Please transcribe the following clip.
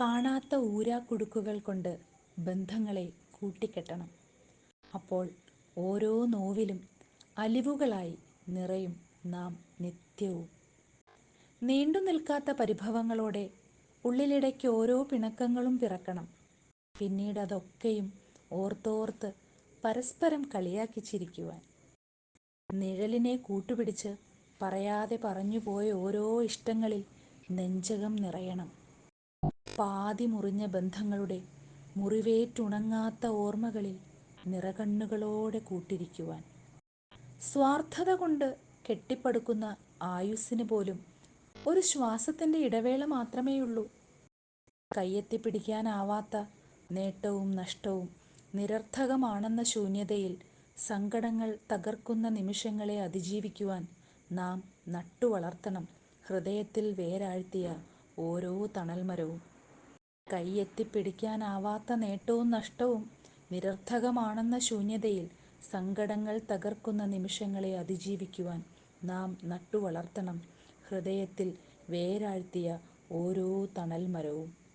കാണാത്ത ഊരാക്കുടുക്കുകൾ കൊണ്ട് ബന്ധങ്ങളെ കൂട്ടിക്കെട്ടണം. അപ്പോൾ ഓരോ നോവിലും അലിവുകളായി നിറയും നാം നിത്യവും. നീണ്ടു നിൽക്കാത്ത പരിഭവങ്ങളോടെ ഉള്ളിലിടയ്ക്ക് ഓരോ പിണക്കങ്ങളും പിറക്കണം. പിന്നീട് അതൊക്കെയും ഓർത്തോർത്ത് പരസ്പരം കളിയാക്കി ചിരിക്കുവാൻ. നിഴലിനെ കൂട്ടുപിടിച്ച് പറയാതെ പറഞ്ഞുപോയ ഓരോ ഇഷ്ടങ്ങളിൽ നെഞ്ചകം നിറയണം. പാതി മുറിഞ്ഞ ബന്ധങ്ങളുടെ മുറിവേറ്റുണങ്ങാത്ത ഓർമ്മകളിൽ നിറകണ്ണുകളോടെ കൂട്ടിരിക്കുവാൻ. സ്വാർത്ഥത കൊണ്ട് കെട്ടിപ്പടുക്കുന്ന ആയുസ്സിന് പോലും ഒരു ശ്വാസത്തിന്റെ ഇടവേള മാത്രമേയുള്ളൂ. കയ്യെത്തിപ്പിടിക്കാനാവാത്ത നേട്ടവും നഷ്ടവും നിരർത്ഥകമാണെന്ന ശൂന്യതയിൽ സങ്കടങ്ങൾ തകർക്കുന്ന നിമിഷങ്ങളെ അതിജീവിക്കുവാൻ നാം നട്ടുവളർത്തണം. ഹൃദയത്തിൽ വേരാഴ്ത്തിയ ഓരോ തണൽമരവും. കയ്യെത്തിപ്പിടിക്കാനാവാത്ത നേട്ടവും നഷ്ടവും നിരർത്ഥകമാണെന്ന ശൂന്യതയിൽ സങ്കടങ്ങൾ തകർക്കുന്ന നിമിഷങ്ങളെ അതിജീവിക്കുവാൻ നാം നട്ടുവളർത്തണം. ഹൃദയത്തിൽ വേരാഴ്ത്തിയ ഓരോ തണൽമരവും.